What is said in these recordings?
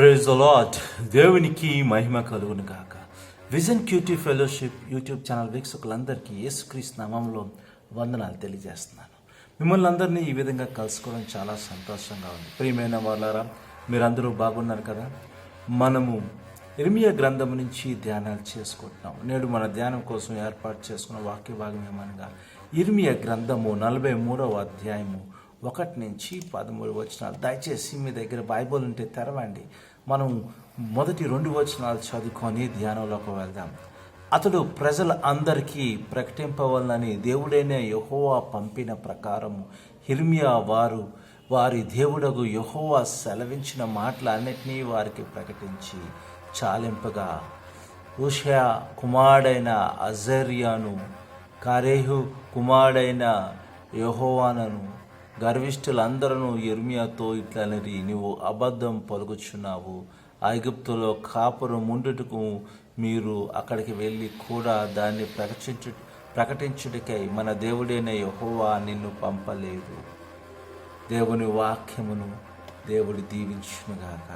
Praise lot దేవునికి మహిమ కలుగును గాక. Vision QT fellowship YouTube channel వీక్షకులందరికీ యేసుక్రీస్తు నామంలో వందనాలు తెలియజేస్తున్నాను. మిమ్మల్ని అందరినీ ఈ విధంగా కలుసుకోవడం చాలా సంతోషంగా ఉంది. ప్రియమైన వాళ్ళారా మీరందరూ బాగున్నారు కదా? మనము ఇర్మియా గ్రంథం నుంచి ధ్యానాలు చేసుకుంటున్నాం. నేడు మన ధ్యానం కోసం ఏర్పాటు చేసుకున్న వాక్య భాగం ఏమనగా ఇర్మియా గ్రంథము నలభై మూడవ అధ్యాయము ఒకటి నుంచి పదమూడు వచ్చిన దయచేసి మీ దగ్గర బైబుల్ ఉంటే తెరవండి. మనం మొదటి రెండు వచనాలు చదువుకొని ధ్యానంలోకి వెళ్దాం. అతడు ప్రజల అందరికీ ప్రకటింపవలనని దేవుడైన యహోవా పంపిన ప్రకారము హిర్మియా వారు వారి దేవుడగు యహోవా సెలవించిన మాటలన్నిటినీ వారికి ప్రకటించి చాలింపగా ఉషయా కుమారుడైన అజర్యాను కారేహు కుమారుడైన యహోవానను గర్విష్ఠులందరూ ఎర్మియాతో ఇట్లనరి నీవు అబద్ధం పలుకుచున్నావు. ఐగుప్తులో కాపురు ముండుటకు మీరు అక్కడికి వెళ్ళి కూడా దాన్ని ప్రకటించు ప్రకటించుటకై మన దేవుడైన యహోవా నిన్ను పంపలేదు. దేవుని వాక్యమును దేవుడు దీవించునుగాక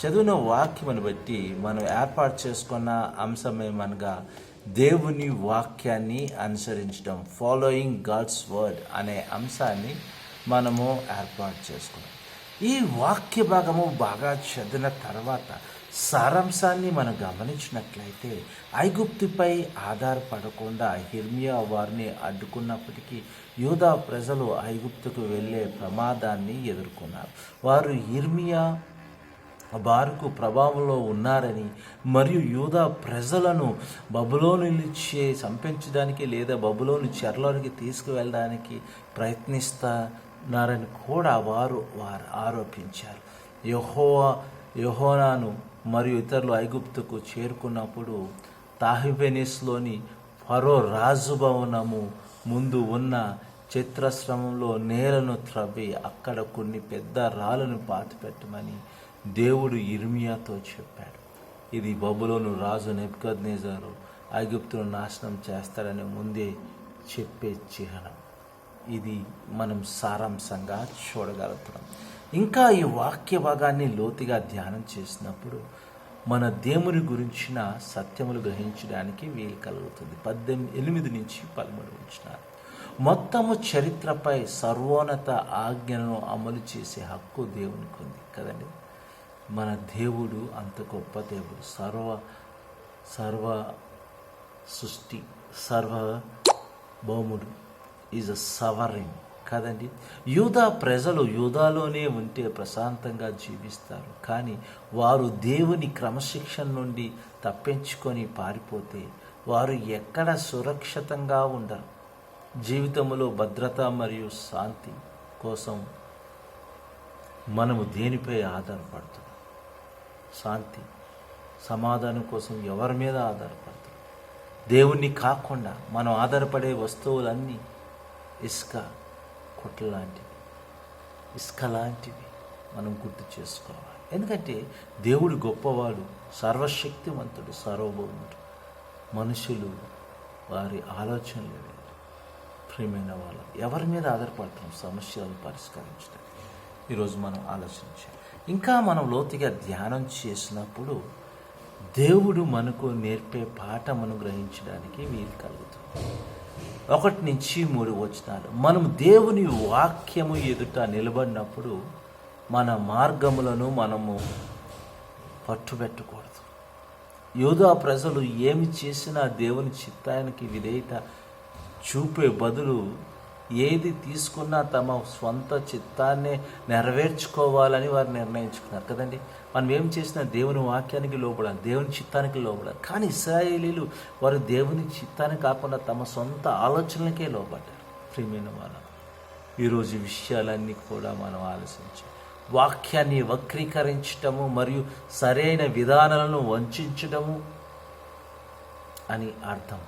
చదివిన వాక్యమును బట్టి మనం ఏర్పాటు చేసుకున్న అంశమేమనగా దేవుని వాక్యాన్ని అనుసరించడం ఫాలోయింగ్ గాడ్స్ వర్డ్ అనే అంశాన్ని మనము ఏర్పాటు చేసుకున్నాం. ఈ వాక్య భాగము బాగా చదివిన తర్వాత సారాంశాన్ని మనం గమనించినట్లయితే ఐగుప్తిపై ఆధారపడకుండా హిర్మియా వారిని అడ్డుకున్నప్పటికీ యూదా ప్రజలు ఐగుప్తుకు వెళ్ళే ప్రమాదాన్ని ఎదుర్కొన్నారు. వారు హిర్మియా బారుకు ప్రభావంలో ఉన్నారని మరియు యూదా ప్రజలను బబులోను నుంచి చంపించడానికి లేదా బబులోని చెరలోనికి తీసుకువెళ్ళడానికి ప్రయత్నిస్తున్నారని కూడా వారు వారు ఆరోపించారు. యహోవా యహోనాను మరియు ఇతరులు ఐగుప్తుకు చేరుకున్నప్పుడు తాహిబెనిస్లోని ఫరో రాజు భవనము ముందు ఉన్న చిత్రశ్రమంలో నేలను త్రవ్వి అక్కడ కొన్ని పెద్ద రాళ్ళను పాతిపెట్టమని దేవుడు ఇర్మియాతో చెప్పాడు. ఇది బబులోను రాజు నెబ్కద్నేజారు ఐగుప్తును నాశనం చేస్తాడని ముందే చెప్పే చిహ్నం. ఇది మనం సారాంశంగా చూడగలుగుతున్నాం. ఇంకా ఈ వాక్య భాగాన్ని లోతుగా ధ్యానం చేసినప్పుడు మన దేవుని గురించిన సత్యములు గ్రహించడానికి వీలు కలుగుతుంది. పద్దెనిమిది ఎనిమిది నుంచి పదమూడు ఉంచినారు మొత్తము చరిత్రపై సర్వోన్నత ఆజ్ఞను అమలు చేసే హక్కు దేవునికి ఉంది కదండి? మన దేవుడు అంత గొప్ప దేవుడు. సర్వ సర్వ సృష్టి సర్వ భౌముడు. Is a సవరిన్. కాదండి యూదా ప్రజలు యూదాలోనే ఉంటే ప్రశాంతంగా జీవిస్తారు. కానీ వారు దేవుని క్రమశిక్షణ నుండి తప్పించుకొని పారిపోతే వారు ఎక్కడ సురక్షితంగా ఉండరు. జీవితంలో భద్రత మరియు శాంతి కోసం మనము దేనిపై ఆధారపడుతున్నాం శాంతి సమాధానం కోసం ఎవరి మీద ఆధారపడతారు దేవుణ్ణి కాకుండా మనం ఆధారపడే వస్తువులన్నీ ఇసుక కుట్ల లాంటివి. ఇసుక లాంటివి మనం గుర్తు చేసుకోవాలి. ఎందుకంటే దేవుడు గొప్పవాడు సర్వశక్తివంతుడు సర్వభౌముడు. మనుషులు వారి ఆలోచనలు ప్రియమైన వాళ్ళు ఎవరి మీద ఆధారపడుతున్నాం సమస్యలను పరిష్కరించడం ఈరోజు మనం ఆలోచించాలి. ఇంకా మనం లోతుగా ధ్యానం చేసినప్పుడు దేవుడు మనకు నేర్పే పాఠమును గ్రహించడానికి వీలు కలుగుతుంది. ఒకటి నుంచి మూడు వచనాలు. మనం దేవుని వాక్యము ఎదుట నిలబడినప్పుడు మన మార్గములను మనము పట్టుబెట్టకూడదు. యోధా ప్రజలు ఏమి చేసినా దేవుని చిత్తానికి విధేయత చూపే బదులు ఏది తీసుకున్నా తమ స్వంత చిత్తాన్నే నెరవేర్చుకోవాలని వారు నిర్ణయించుకున్నారు కదండి. మనం ఏం చేసినా దేవుని వాక్యానికి లోపడాలి దేవుని చిత్తానికి లోపడాలి కానీ ఇస్రాయేలీలు వారు దేవుని చిత్తాన్ని కాకుండా తమ సొంత ఆలోచనలకే లోపడ్డారు ప్రియమైన వాళ్ళ ఈరోజు విషయాలన్నీ కూడా మనం ఆలోచించాలి. వాక్యాన్ని వక్రీకరించటము మరియు సరైన విధానాలను వంచటము అని అర్థం.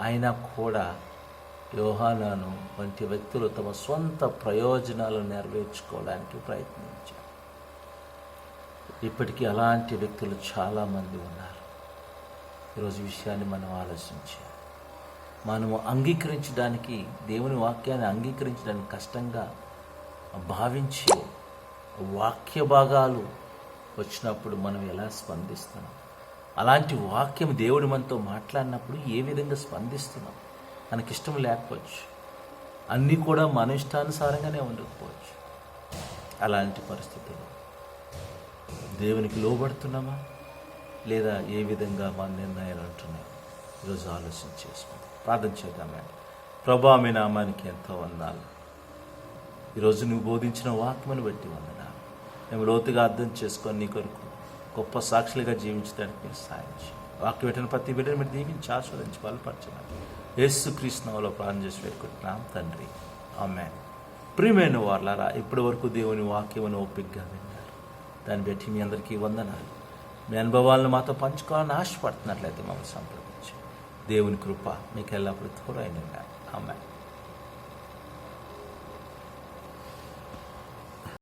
అయినా కూడా యోహానాను వంటి వ్యక్తులు తమ సొంత ప్రయోజనాలను నెరవేర్చుకోవడానికి ప్రయత్నించారు. ఇప్పటికీ అలాంటి వ్యక్తులు చాలామంది ఉన్నారు. ఈరోజు విషయాన్ని మనం ఆలోచించాలి. మనము అంగీకరించడానికి దేవుని వాక్యాన్ని అంగీకరించడానికి కష్టంగా భావించే వాక్య భాగాలు వచ్చినప్పుడు మనం ఎలా స్పందిస్తున్నాం? అలాంటి వాక్యం దేవుడు మనతో మాట్లాడినప్పుడు ఏ విధంగా స్పందిస్తున్నాం? మనకిష్టం లేకపోవచ్చు. అన్నీ కూడా మన ఇష్టానుసారంగానే ఉండకపోవచ్చు. అలాంటి పరిస్థితులు దేవునికి లోబడుతున్నామా? లేదా ఏ విధంగా మన నిర్ణయాలు ఉంటున్నాయి ఈరోజు ఆలోచన చేసుకుందాం. ప్రార్థన చేద్దామండి ప్రభా మీ నామానికి ఎంతో వందాలు. ఈరోజు నువ్వు బోధించిన వాక్మను బట్టి వందనాలు. మేము లోతుగా అర్థం చేసుకొని నీ కొరకు గొప్ప సాక్షులుగా జీవించడానికి మీరు సాయం చేయండి. వాక్య పెట్టిన ప్రతి బిడ్డను మీరు దీవించి ఆస్వాదించి బలపరచండి. యేసు కృష్ణంలో ప్రాణం చేసి పెట్టుకుంటున్నాం తండ్రి. ఆమె ప్రియమైన వాళ్ళారా ఇప్పటి వరకు దేవుని వాక్యమును ఒప్పిగ్గా విన్నారు. దాన్ని బట్టి మీ అందరికీ వందనాలు. మీ అనుభవాలను మాతో పంచుకోవాలని ఆశపడుతున్నట్లయితే మమ్మల్ని సంప్రదించి దేవుని కృప మీకు ఎల్లప్పుడూ తోడైన ఆమె